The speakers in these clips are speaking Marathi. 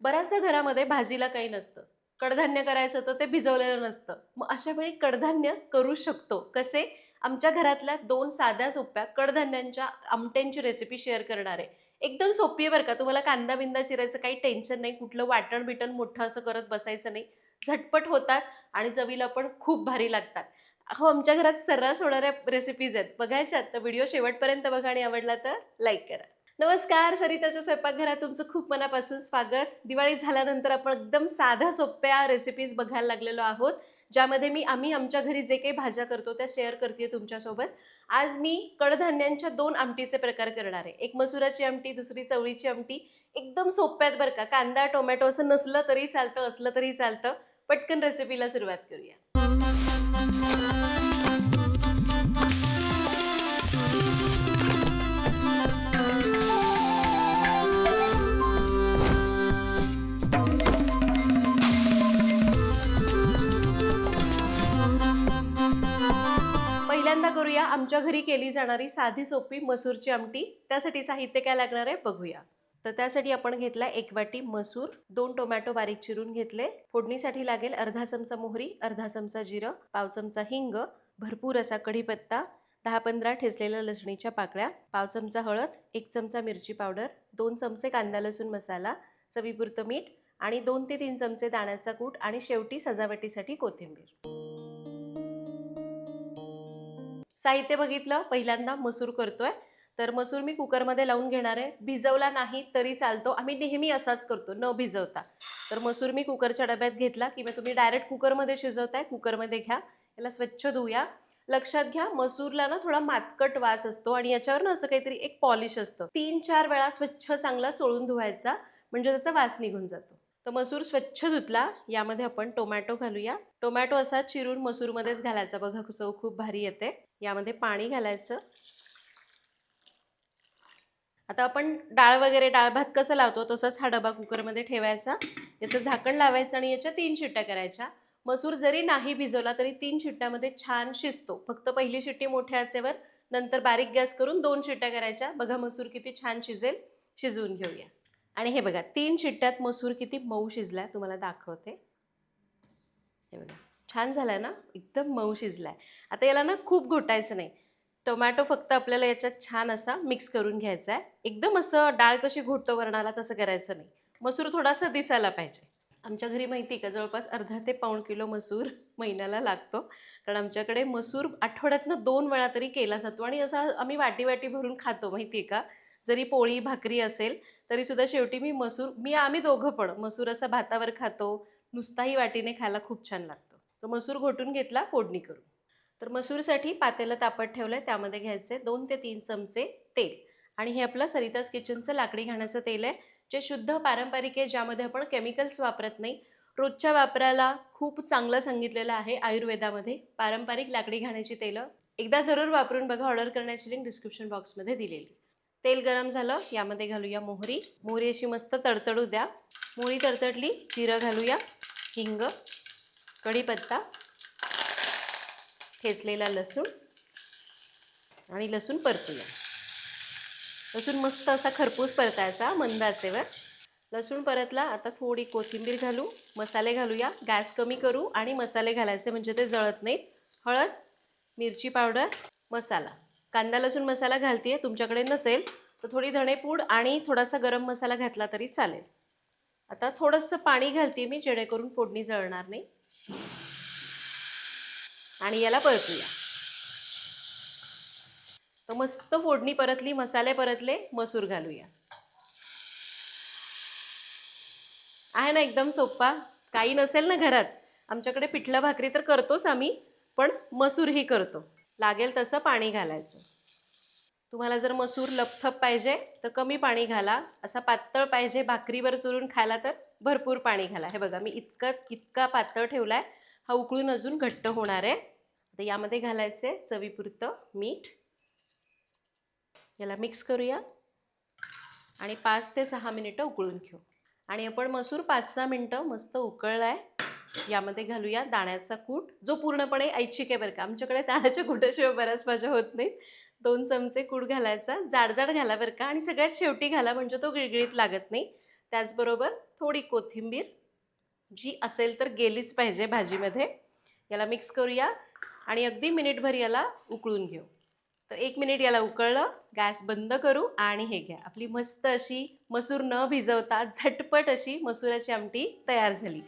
बऱ्याचदा घरामध्ये भाजीला काही नसतं. कडधान्य करायचं तर ते भिजवलेलं नसतं. मग अशा वेळी कडधान्य करू शकतो. कसे? आमच्या घरातल्या दोन साध्या सोप्या कडधान्यांच्या आमट्यांची रेसिपी शेअर करणार. आहे एकदम सोपी आहे बरं का. तुम्हाला कांदा बिंदा चिरायचं काही टेन्शन नाही. कुठलं वाटण बिटण मोठं असं करत बसायचं नाही. झटपट होतात आणि चवीला पण खूप भारी लागतात. हो आमच्या घरात सर्रास होणाऱ्या रेसिपीज आहेत. बघायच्यात तर व्हिडिओ शेवटपर्यंत बघा आणि आवडला तर लाईक करा. नमस्कार सरिताच्या स्वयंपाकघरात तुमचं खूप मनापासून स्वागत. दिवाळी झाल्यानंतर आपण एकदम साध्या सोप्या रेसिपीज बघायला लागलेलो आहोत ज्यामध्ये मी आम्ही आमच्या घरी जे काही भाज्या करतो त्या शेअर करते तुमच्यासोबत. आज मी कडधान्यांच्या दोन आमटीचे प्रकार करणार आहे. एक मसुराची आमटी दुसरी चवळीची आमटी. एकदम सोप्यात बरं का. कांदा टोमॅटो असं नसलं तरी चालतं असलं तरी चालतं. पटकन रेसिपीला सुरुवात करूया. आमच्या घरी केली जाणारी साधी सोपी मसूरची आमटी. त्यासाठी साहित्य काय लागणार आहे बघूया. तर त्यासाठी आपण घेतला एक वाटी मसूर दोन टोमॅटो बारीक चिरून घेतले. फोडणीसाठी लागेल अर्धा चमचा मोहरी अर्धा चमचा जिरं पाव चमचा हिंग भरपूर असा कढीपत्ता दहा पंधरा ठेचलेल्या लसणीच्या पाकळ्या पाव चमचा हळद एक चमचा मिरची पावडर दोन चमचे कांदा लसूण मसाला चवीपुरतं मीठ आणि दोन ते तीन चमचे दाण्याचा कूट आणि शेवटी सजावटीसाठी कोथिंबीर. साहित्य बघितलं पहिल्यांदा मसूर करतोय. तर मसूर मी कुकरमध्ये लावून घेणार आहे. भिजवला नाही तरी चालतो. आम्ही नेहमी असाच करतो न भिजवता. तर मसूर मी कुकरच्या डब्यात घेतला किंवा तुम्ही डायरेक्ट कुकरमध्ये शिजवताय. कुकरमध्ये घ्या. याला स्वच्छ धुया. लक्षात घ्या मसूरला ना थोडा मातकट वास असतो आणि याच्यावर ना असं काहीतरी एक पॉलिश असतं. तीन चार वेळा स्वच्छ चांगला चोळून धुवायचा. म्हणजे त्याचा वास निघून जातो. तर मसूर स्वच्छ धुतला. यामध्ये आपण टोमॅटो घालूया. टोमॅटो असा चिरून मसूरमध्येच घालायचा. बघा चव खूप भारी येते. यामध्ये पाणी घालायचं. आता आपण डाळ वगैरे डाळ भात कसं लावतो? तसंच हा डबा कुकरमध्ये ठेवायचा. याचं झाकण लावायचं आणि याच्या तीन शिट्ट्या करायच्या. मसूर जरी नाही भिजवला तरी तीन शिट्ट्यामध्ये छान शिजतो. फक्त पहिली शिट्टी मोठ्या आचेवर नंतर बारीक गॅस करून दोन शिट्ट्या करायच्या. बघा मसूर किती छान शिजेल. शिजवून घेऊया. आणि हे बघा तीन शिट्ट्यात मसूर किती मऊ शिजलाय तुम्हाला दाखवते. हे बघा छान झालाय ना? एकदम मऊ शिजलाय. आता याला ना खूप घोटायचं नाही. टोमॅटो फक्त आपल्याला याच्यात छान असा मिक्स करून घ्यायचा आहे एकदम असं डाळ कशी घोटतो वरणाला तसं करायचं नाही. मसूर थोडासा दिसायला पाहिजे. आमच्या घरी माहिती आहे का? जवळपास अर्धा ते पाऊण किलो मसूर महिन्याला लागतो. कारण आमच्याकडे मसूर आठवड्यातनं दोन वेळा तरी केला जातो आणि असा आम्ही वाटी वाटी भरून खातो माहिती आहे का? जरी पोळी भाकरी असेल तरीसुद्धा शेवटी मी मसूर मी आम्ही दोघं पण मसूर असा भातावर खातो. नुसताही वाटीने खायला खूप छान लागतो. तर मसूर घोटून घेतला फोडणी करून. तर मसूरसाठी पातेलं तापत ठेवलं आहे त्यामध्ये घ्यायचे दोन ते तीन चमचे तेल. आणि हे आपलं सरिताज किचनचं लाकडी घाण्याचं तेल आहे. जे शुद्ध पारंपरिक आहे ज्यामध्ये आपण केमिकल्स वापरत नाही. रोजच्या वापराला खूप चांगलं सांगितलेलं आहे आयुर्वेदामध्ये. पारंपरिक लाकडी घाण्याची तेलं एकदा जरूर वापरून बघा ऑर्डर करण्याची लिंक डिस्क्रिप्शन बॉक्समध्ये दिलेली. तेल गरम झालं यामध्ये घालूया मोहरी. मोहरी अशी मस्त तडतडू द्या. मोहरी तडतडली जिरं घालूया. हिंग कढीपत्ता ठेचलेला लसूण आणि लसूण परतूया. लसूण मस्त असा खरपूस परतायचा मंद आचेवर लसूण परतला आता थोडी कोथिंबीर घालू मसाले घालूया. गॅस कमी करू आणि मसाले घालायचे म्हणजे ते जळत नाहीत. हळद मिरची पावडर मसाला. कांदा लसूण मसाला घालते तुमच्याकडे नसेल तर थोडी धणेपूड आणि थोडासा गरम मसाला घातला तरी चालेल. आता थोडंसं पाणी घालते मी जेणेकरून फोडणी जळणार नाही. आणि याला परतूया. तर मस्त फोडणी परतली मसाले परतले मसूर घालूया. आहे ना एकदम सोप्पा? काही नसेल ना घरात. आमच्याकडे पिठलं भाकरी तर करतोच आम्ही पण मसूरही करतो. लागेल तसं पाणी घालायचं. तुम्हाला जर मसूर लपथप पाहिजे तर कमी पाणी घाला. असा पातळ पाहिजे भाकरीवर चुरून खायला तर भरपूर पाणी घाला. हे बघा मी इतकं इतका पातळ ठेवला आहे हा उकळून अजून घट्ट होणार आहे. आता यामध्ये घालायचे चवीपुरतं मीठ. याला मिक्स करूया. आणि पाच ते सहा मिनिटं उकळून घेऊ. आणि आपण मसूर पाच सहा मिनटं मस्त उकळला आहे यामध्ये घालूया दाण्याचा कूट जो पूर्णपणे ऐच्छिक आहे बरं का. आमच्याकडे दाण्याच्या कुटाशिवाय बऱ्याच भाज्या होत नाहीत दोन चमचे कूट घालायचा जाडजाड घाला बरं का. आणि सगळ्यात शेवटी घाला म्हणजे तो गिळगिळीत लागत नाही. त्याचबरोबर थोडी कोथिंबीर जी असेल तर गेलीच पाहिजे भाजीमध्ये. याला मिक्स करूया आणि अगदी मिनिटभर याला उकळून घेऊ. तर एक मिनिट याला उकळलं गॅस बंद करू आणि हे घ्या. आपली मस्त अशी मसूर न भिजवता झटपट अशी मसुराची आमटी तयार झाली.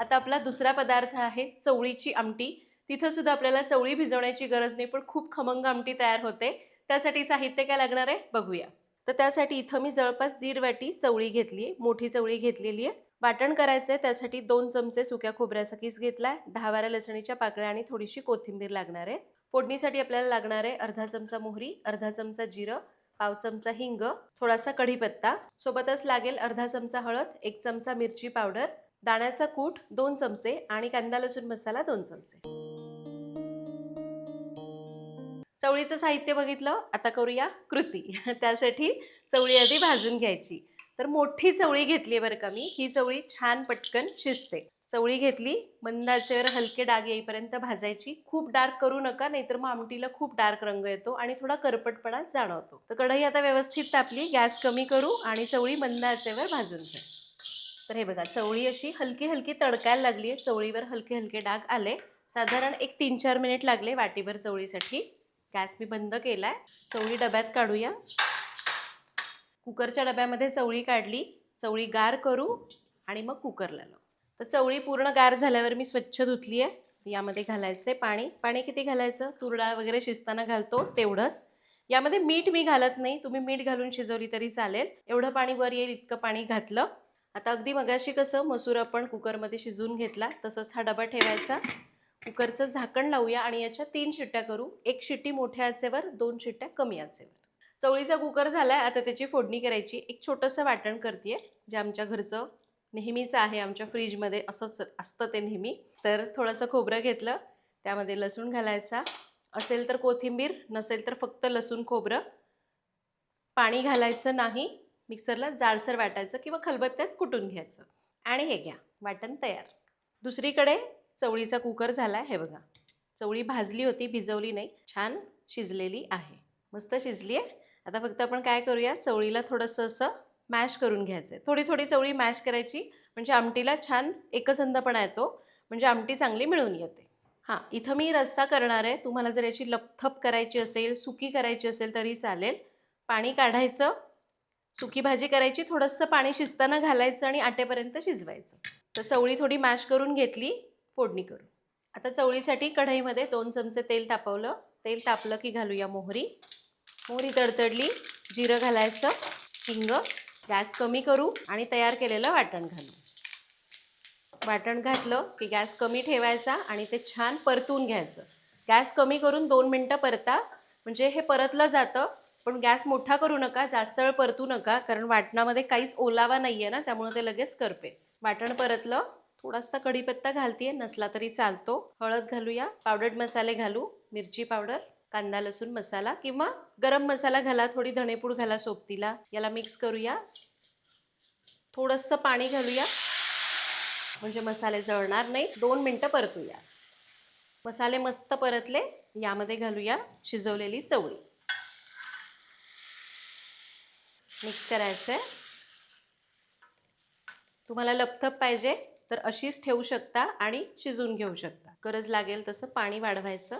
आता आपला दुसरा पदार्थ आहे चवळीची आमटी. तिथं सुद्धा आपल्याला चवळी भिजवण्याची गरज नाही पण खूप खमंग आमटी तयार होते. त्यासाठी साहित्य काय लागणार आहे? बघूया. तर त्यासाठी इथं मी जवळपास दीड वाटी चवळी घेतली मोठी चवळी घेतलेली आहे वाटण करायचं आहे त्यासाठी दोन चमचे सुक्या खोबऱ्याचा किस घेतला आहे दहा बारा लसणीच्या पाकळ्या आणि थोडीशी कोथिंबीर लागणार आहे. फोडणीसाठी आपल्याला लागणार आहे अर्धा चमचा मोहरी अर्धा चमचा जिरं पाव चमचा हिंग थोडासा कढीपत्ता. सोबतच लागेल अर्धा चमचा हळद एक चमचा मिरची पावडर दाण्याचा कूट दोन चमचे आणि कांदा लसूण मसाला दोन चमचे. चवळीचं साहित्य बघितलं आता करूया कृती. त्यासाठी चवळी आधी भाजून घ्यायची. तर मोठी चवळी घेतली बरं का मी. ही चवळी छान पटकन शिजते. चवळी घेतली मंदाचेवर हलके डाग येईपर्यंत भाजायची. खूप डार्क करू नका नाहीतर मग आमटीला खूप डार्क रंग येतो आणि थोडा करपटपणा जाणवतो. तर कढई आता व्यवस्थित तापली गॅस कमी करू आणि चवळी मंद आचेवर भाजून घ्या. तर हे बघा चवळी अशी हलकी हलकी तडकायला लागली आहे चवळीवर हलके हलके डाग आले. साधारण एक तीन चार मिनिट लागले वाटीभर चवळीसाठी. गॅस मी बंद केलाय. चवळी डब्यात काढूया. कुकरच्या डब्यामध्ये चवळी काढली. चवळी गार करू आणि मग कुकरला लावू. तर चवळी पूर्ण गार झाल्यावर मी स्वच्छ धुतली आहे यामध्ये घालायचं आहे पाणी. पाणी किती घालायचं? तुरडाळ वगैरे शिजताना घालतो तेवढंच. यामध्ये मीठ मी घालत नाही. तुम्ही मीठ घालून शिजवली तरी चालेल. एवढं पाणी वर येईल इतकं पाणी घातलं. आता अगदी मगाशी कसं मसूर आपण कुकरमध्ये शिजवून घेतला. तसंच हा डबा ठेवायचा. कुकरचं झाकण लावूया आणि याच्या तीन शिट्ट्या करू. एक शिट्टी मोठ्या आचेवर दोन शिट्ट्या कमी आचेवर. चवळीचा कुकर झालाय आता त्याची फोडणी करायची. एक छोटंसं वाटण करते जे आमच्या घरचं नेहमीचं आहे आमच्या फ्रीजमध्ये असंच असतं ते नेहमी. तर थोडंसं खोबरं घेतलं त्यामध्ये लसूण घालायचा. असेल तर कोथिंबीर नसेल तर फक्त लसूण खोबरं. पाणी घालायचं नाही मिक्सरला जाडसर वाटायचं किंवा खलबत्त्यात कुटून घ्यायचं. आणि हे घ्या वाटण तयार. दुसरीकडे चवळीचा कुकर झाला हे बघा. चवळी भाजली होती भिजवली नाही छान शिजलेली आहे. मस्त शिजली आहे. आता फक्त आपण काय करूया चवळीला थोडंसं असं मॅश करून घ्यायचं आहे थोडी थोडी चवळी मॅश करायची म्हणजे आमटीला छान एकसंधपणा येतो म्हणजे आमटी चांगली मिळून येते. हां इथं मी रस्सा करणार आहे. तुम्हाला जर याची लपथप करायची असेल सुकी करायची असेल तरी चालेल. पाणी काढायचं सुकी भाजी करायची थोडंसं पाणी शिजताना घालायचं आणि आटेपर्यंत शिजवायचं. तर चवळी थोडी मॅश करून घेतली. फोडणी करू आता चवळीसाठी कढईमध्ये दोन चमचे तेल तापवलं. तेल तापलं की घालूया मोहरी. मोहरी तडतडली जिरं घालायचं हिंग गॅस कमी करू आणि तयार केलेलं वाटण घालू. वाटण घातलं की गॅस कमी ठेवायचा आणि ते छान परतून घ्यायचं. गॅस कमी करून दोन मिनटं परता. म्हणजे हे परतलं जातं पण गॅस मोठा करू नका जास्त वेळ परतू नका कारण वाटणामध्ये काहीच ओलावा नाही आहे ना त्यामुळे ते लगेच करपे. वाटण परतलं थोडासा कढीपत्ता घालतीये नसला तरी चालतो. हळद घालूया पावडर्ड मसाले घालू मिरची पावडर कांदा लसूण मसाला किंवा गरम मसाला घाला थोडी धणेपूड घाला सोबतीला. याला मिक्स करूया. थोडंसं पाणी घालूया. म्हणजे मसाले जळणार नाही. दोन मिनटं परतूया. मसाले मस्त परतले यामध्ये घालूया शिजवलेली चवळी. मिक्स करायचं आहे तुम्हाला लपथप पाहिजे. तर अशीच ठेवू शकता आणि शिजवून घेऊ शकता. गरज लागेल तसं पाणी वाढवायचं.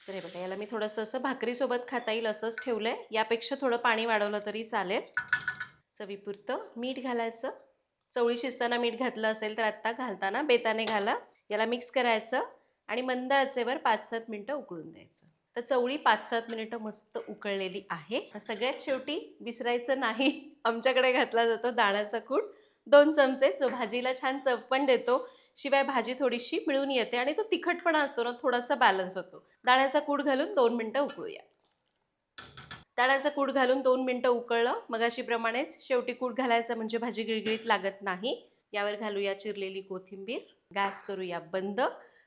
तर हे बघा याला मी थोडंसं असं भाकरीसोबत खाता येईल असंच ठेवलं आहे यापेक्षा थोडं पाणी वाढवलं तरी चालेल. चवीपुरतं मीठ घालायचं. चवळी शिजताना मीठ घातलं असेल तर आत्ता घालताना बेताने घाला. याला मिक्स करायचं आणि मंद आचेवर पाच सात मिनटं उकळून द्यायचं. तर चवळी पाच सात मिनिटं मस्त उकळलेली आहे. सगळ्यात शेवटी विसरायचं नाही. आमच्याकडे घातला जातो दाण्याचा कूट. दोन चमचे जो भाजीला छान चव पण देतो शिवाय भाजी थोडीशी मिळून येते आणि तो तिखटपणा असतो ना थोडासा बॅलन्स होतो. दाण्याचा कूट घालून दोन मिनटं उकळूया. दाण्याचं कूट घालून दोन मिनटं उकळलं. मगाशीप्रमाणेच शेवटी कूट घालायचं म्हणजे भाजी गिळगिळीत लागत नाही. यावर घालूया चिरलेली कोथिंबीर. गॅस करूया बंद.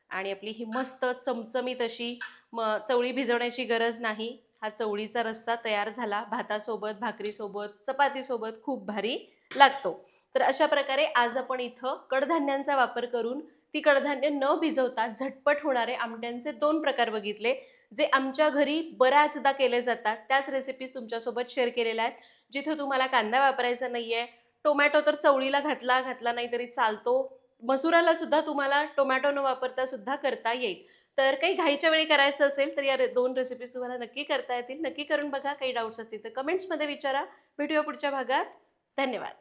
आणि आपली ही मस्त चमचमीत अशी म चवळी भिजवण्याची गरज नाही. हा चवळीचा रस्सा तयार झाला. भातासोबत भाकरीसोबत चपातीसोबत खूप भारी लागतो. तर अशा प्रकारे आज आपण इथं कडधान्यांचा वापर करून ती कडधान्य न भिजवता झटपट होणारे आमट्यांचे दोन प्रकार बघितले जे आमच्या घरी बऱ्याचदा केले जातात. त्याच रेसिपीज तुमच्यासोबत शेअर केलेल्या आहेत. जिथे तुम्हाला कांदा वापरायचा नाही आहे टोमॅटो तर चवळीला घातला घातला नाही तरी चालतो. मसुराला सुद्धा तुम्हाला टोमॅटो न वापरता सुद्धा करता येईल. तर काही घाईच्या वेळी करायचं असेल तर या रे- दोन रेसिपीज तुम्हाला नक्की करता येतील. नक्की करून बघा. काही डाऊट्स असतील तर कमेंट्समध्ये विचारा. भेटूया पुढच्या भागात. धन्यवाद.